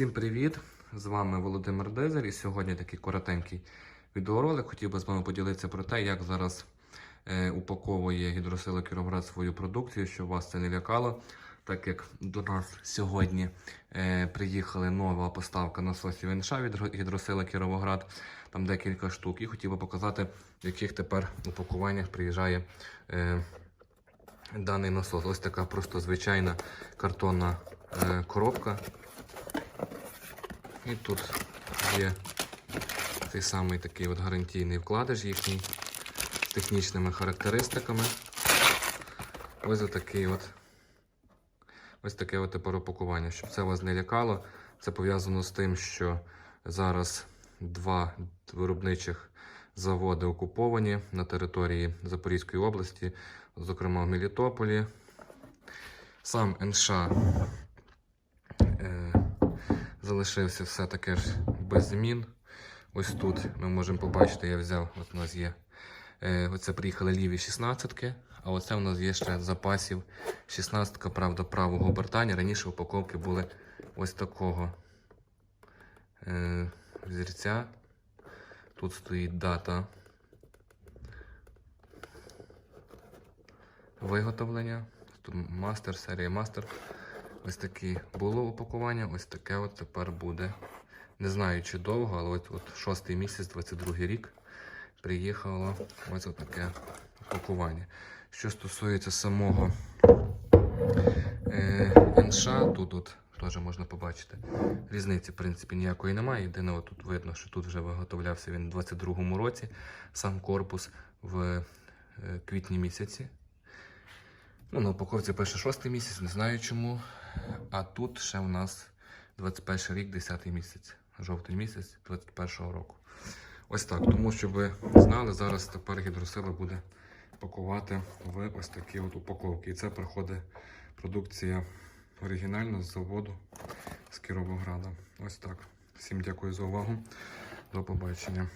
Всім привіт! З вами Володимир Дезер і сьогодні такий коротенький відеоролик. Хотів би з вами поділитися про те, як зараз е, упаковує гідросила Кіровоград свою продукцію, щоб вас це не лякало. Так як до нас сьогодні е, приїхала нова поставка насосів НШ від гідросила Кіровоград, там декілька штук. І хотів би показати, в яких тепер упакуваннях приїжджає е, даний насос. Ось така просто звичайна картонна е, коробка. І тут є цей самий такий от гарантійний вкладиш їхній з технічними характеристиками. Ось отакий от. Ось таке от тепер опакування. Щоб це вас не лякало, це пов'язано з тим, що зараз два виробничих заводи окуповані на території Запорізької області, зокрема в Мелітополі. Сам НШ залишився все таке ж без змін. Ось тут ми можемо побачити, я взяв, от у нас є. Е, оце приїхали ліві 16-ки, а оце у нас є ще запасів 16-ка, правда, правого обертання. Раніше упаковки були ось такого е, зірця. Тут стоїть дата виготовлення. Тут мастер, серія мастер. Ось таке було упакування, ось таке от тепер буде. Не знаю, чи довго, але от, от шостий місяць, 22 рік, приїхало ось таке упакування. Що стосується самого е, НШ, тут от теж можна побачити. Різниці, в принципі, ніякої немає. Єдине, от тут видно, що тут вже виготовлявся він у 22-му році, сам корпус в е, квітні місяці. Ну, на упаковці пише 6 місяць, не знаю чому. А тут ще в нас 21 рік, 10 місяць, жовтий місяць 21 року. Ось так. Тому, щоб ви знали, зараз тепер гідросила буде пакувати в ось такі от упаковки. І це приходить продукція оригінальна з заводу з Кіровограда. Ось так. Всім дякую за увагу. До побачення.